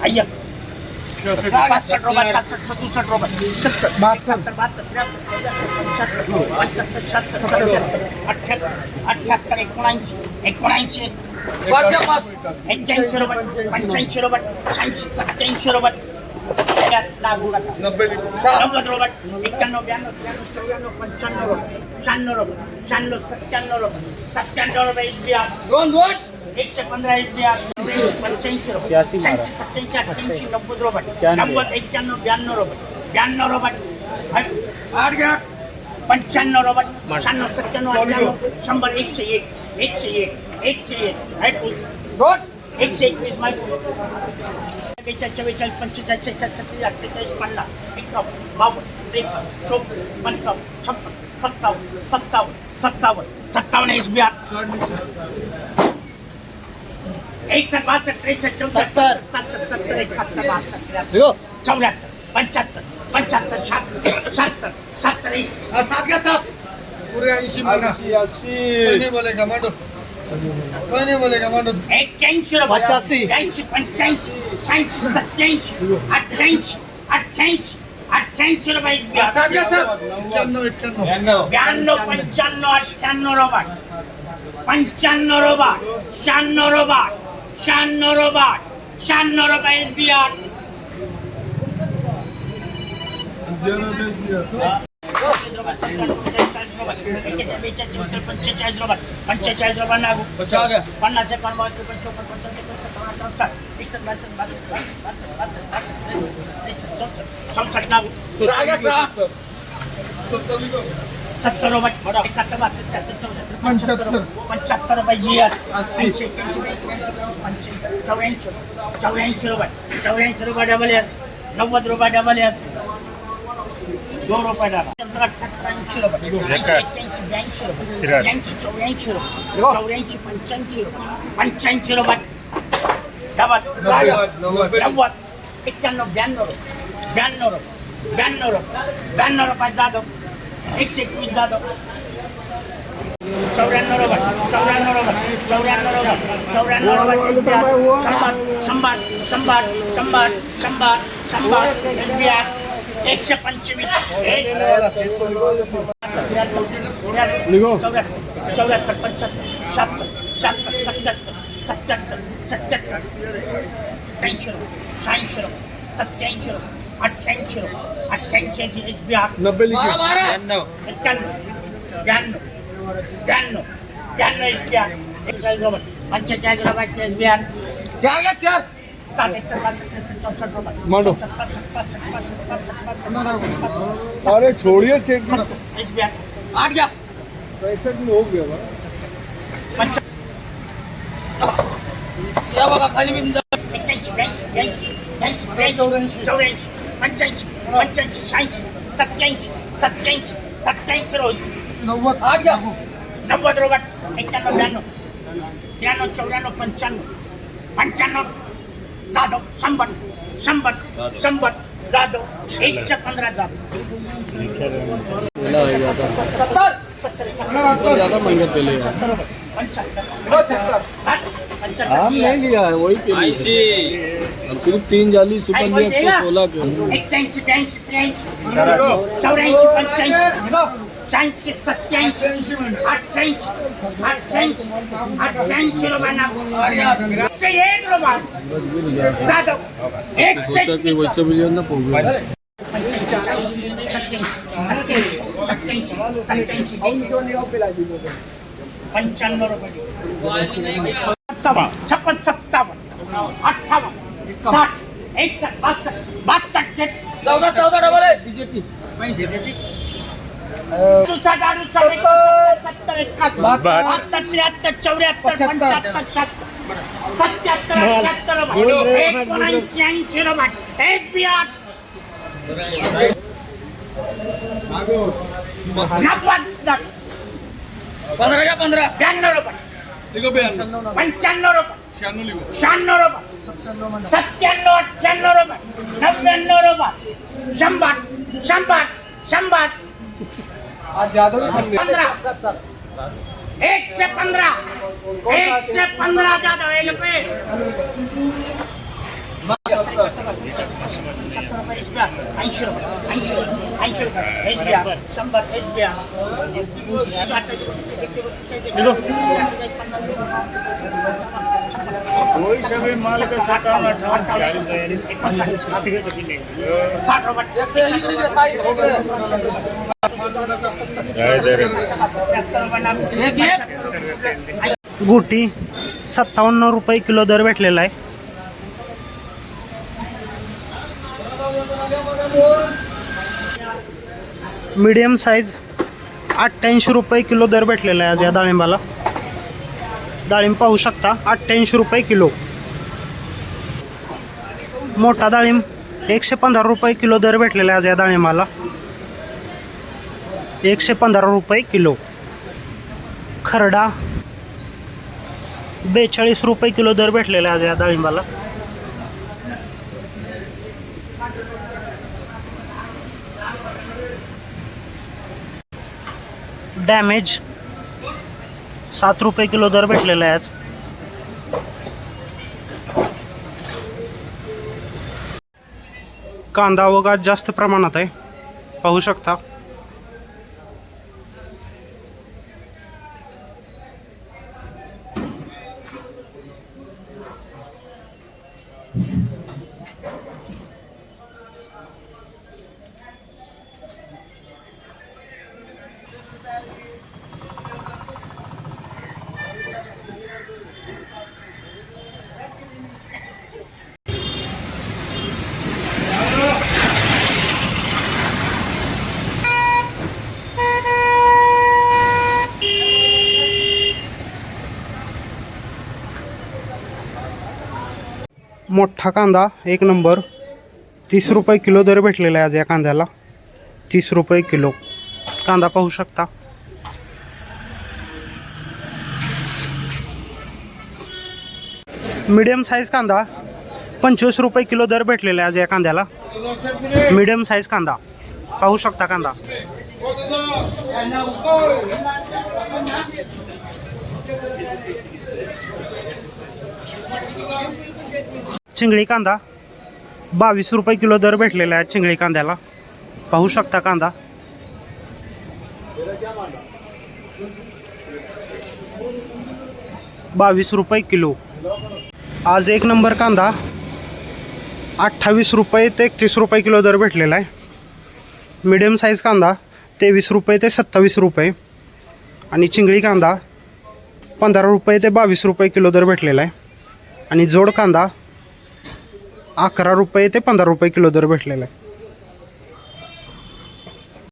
哎呀！पासष्ट रुपये सातसष्ट सदुसष्ट रुपये सत्तर बहात्तर बहात्तर त्र्याहत्तर पंच्याहत्तर पंच्याहत्तर शहात्तर सत्तर अठ्ठ्याहत्तर अठ्ठ्याहत्तर एकोणऐंशी एकोणऐंशी एक्क्याऐंशी रुपये पंच्याऐंशी रुपये शहाऐंशी सत्त्याऐंशी रुपये लागू नव्वद रुपये एक्क्याण्णव ब्याण्णव त्र्याण्णव चौऱ्याण्णव पंच्याण्णव शहाण्णव रुपये शहाण्णव सत्त्याण्णव रुपये सत्त्याण्णव रुपये एस बी आर दोन दोन एकशे पंधरा एस बी आर पंच्याऐंशी रुपये. शहाऐंशी सत्याऐंशी अठ्ठ्याऐंशी नव्वद रुपये. नव्वद एक्क्याण्णव ब्याण्णव रुपये. ब्याण्णव रुपये. पंच्याण्णव रुपये. शहाण्णव सत्त्याण्णव अठ्ठ्याण्णव. शंभर एकशे एक. एकशे एक. एकशे एक. दोन. एकशे एकवीस माहिती बेचाळीस चव्वेचाळीस पंचेचाळीस शेहेचाळीस सत्तेचाळीस अठ्ठेचाळीस पन्नास. एकावन्न बावन्न त्रेपन्न चोपन्न पंचावन्न छप्पन्न सत्तावन्न सत्तावन्न सत्तावन्न सत्तावन्न एस बी आर. एकसष्ट बासष्ट त्रेसष्ट चौसष्ट सातसष्ट सत्तर एकाहत्तर त्र्याहत्तर चौऱ्याहत्तर पंच्याहत्तर पंच्याहत्तर शहात्तर शहात्तर ऐंशी सात घ्या सात पूरे ऐंशी म्हणा अस्सी अस्सी कोई नहीं बोलेगा मांडो कोई नहीं बोलेगा मांडो एक्क्याऐंशी रुपये पचासी. ब्याऐंशी पंच्याऐंशी शहाऐंशी सत्याऐंशी अठ्ठ्याऐंशी अठ्ठ्याऐंशी अठ्ठ्याऐंशी रुपये एस बी आर इक्यानवे इक्यानवे ब्याण्णव पंच्याण्णव अठ्ठ्याण्णव रोबाट पंच्याण्णव रोबाट शहाण्णव रोबाट शहाण्णव रोबाट शहाण्णव रुपये एस बी आर पंचेचाळीस रुपये पंचेचाळीस रुपये लागू पन्नास एकावन्न बावन्न त्रेपन्न चोपन्न पंचावन्न सत्तावन्न अठरा साठ एकसष्ट बासष्ट बासष्ट बासष्ट बासष्ट बासष्ट बासष्ट त्रेसष्ट चौसष्ट चौसष्ट लागू सत्तर पंच्याहत्तर. पंच्याहत्तर रुपये. G S. चौऱ्याऐंशी चौऱ्याऐंशी रुपये. चौऱ्याऐंशी रुपये डबल एस नव्वद रुपये डबल एस दोन रुपये डबल अठ्ठ्याहत्तर ऐंशी रुपये. ब्याऐंशी रुपये. ब्याऐंशी चौऱ्याऐंशी रुपये. चौऱ्याऐंशी पंच्याऐंशी रुपये. पंच्याऐंशी रुपये. डबल नव्वद. एक्क्याण्णव ब्याण्णव रुपये. ब्याण्णव रुपये. ब्याण्णव रुपये. ब्याण्णव रुपये जाधव. एकशे एकवीस जाधव. चौऱ्याण्णव रुपये चौऱ्याण्णव रुपये चौऱ्याण्णव रुपये चौऱ्याण्णव रुपये शंभर शंभर शंभर शंभर शंभर एस बी आर एकशे पंचवीस एक. चौऱ्याहत्तर चौऱ्याहत्तर पंच्याहत्तर शहात्तर शहात्तर सत्याहत्तर सत्याहत्तर सत्याहत्तर. ऐंशी रुपये शहाऐंशी रुपये सत्याऐंशी रुपये अठ्ठ्याऐंशी रुपये अठ्ठ्याऐंशी एस बी आर नब्बे एक्क्याण्णव ब्याण्णव ब्याण्णव ब्याण्णव एस बी आर एक्केचाळीस रुपये पंचेचाळीस रुपयाचे एस बी आर चार का चार सात एकसष्ट बासष्ट त्रेसष्ट चौसष्ट रुपये मांडो. चौसष्ट, पासष्ट पासष्ट पासष्ट पासष्ट पासष्ट पासष्ट अरे छोड़िए सेठ जी एस बी आर आठ घ्या पैंसठ में हो गया बा पंच एक्क्याऐंशी ब्याऐंशी ब्याऐंशी ब्याऐंशी ब्याऐंशी चौऱ्याऐंशी पंच्याऐंशी पंच्याऐंशी शहाऐंशी सत्याऐंशी सत्याऐंशी सत्याऐंशी रोज. नव्वद. आठ घ्या. नव्वद. रुपये एक्क्याण्णव ब्याण्णव. त्र्याण्णव चौऱ्याण्णव पंच्याण्णव. पंच्याण्णव जाधव. शंभर. शंभर. शंभर. जाधव. एकशे पंधरा जाधव. सत्तर. पंच्याहत्तर पंच्याहत्तर. वही सिर्फ तीन जाली सुपर एक सौ सोलह के एक्क्याऐंशी ब्याऐंशी त्र्याऐंशी चौऱ्याऐंशी पंच्याऐंशी शहाऐंशी सत्याऐंशी अठ्ठ्याऐंशी अठ्ठ्याऐंशी अठ्ठ्याऐंशी रुपये एकशे एक जाधव एकशे वैसे मिलियन ना पंच्याण्णव रुपये छप्पन छप्पन सत्तावन्न अठ्ठावन्न साठ एकसष्ट बासष्ट बासष्ट चौदा चौदा डबल आहे. बीजेपी अडुसष्ट अडुसष्ट एकोणसत्तर, सत्तर. एकाहत्तर. बहात्तर. त्र्याहत्तर चौऱ्याहत्तर पंच्याहत्तर शहात्तर सत्याहत्तर अठ्याहत्तर एकोणऐंशी ऐंशी नव्वद पंधरा का पंधरा. ब्याण्णव रुपये. पंच्याण्णव रुपये. शहाण्णव रुपये. सत्त्याण्णव अठ्ठ्याण्णव रुपये. नव्याण्णव रुपये. शंभर शंभर शंभर. पंधरा. एकशे पंधरा. एकशे पंधरा रुपये. ऐंशी रुपये ऐंशी ऐंशी रुपये एस शंभर एस कोई सभी माल का सत्तावन अठावन साठ रुपये गुटी सत्तावन्न रुपये किलो दर भेटलेला आहे. मीडियम साईज अठ्ठ्याऐंशी रुपये किलो दर भेटलेला आहे आज या डाळिंबाला. डाळिंब पाहू शकता अठ्ठ्याऐंशी रुपये किलो. मोठा डाळिंब एकशे पंधरा रुपये किलो दर भेटलेला आहे आज या डाळिंबाला. एकशे पंधरा रुपये किलो. खरडा बेचाळीस रुपये किलो दर भेटलेला आहे आज या डाळिंबाला. डॅमेज सात रुपये किलो दर भेटलेला आहे आज. कांदा वगैरे जास्त प्रमाणात आहे. पाहू शकता. मोठा कांदा एक नंबर. तीस रुपये किलो दर भेटलेला आहे आज या कांद्याला. तीस रुपये किलो. कांदा पाहू शकता. मीडियम साईज कांदा पंचवीस रुपये किलो दर भेटलेला आहे आज या कांद्याला. मीडियम साईज कांदा. पाहू शकता कांदा. चिंगळी कांदा. बावीस रुपये किलो दर भेटलेला आहे चिंगळी कांद्याला. पाहू शकता कांदा. बावीस रुपये किलो. आज एक नंबर कांदा. अठ्ठावीस रुपये ते एकतीस रुपये किलो दर भेटलेला आहे. मिडियम साईज कांदा तेवीस रुपये ते सत्तावीस रुपये. आणि चिंगळी कांदा पंधरा रुपये ते बावीस रुपये किलो दर भेटलेला आहे. आणि जोड कांदा अकरा रुपये ते पंधरा रुपये किलो दर भेटलेला आहे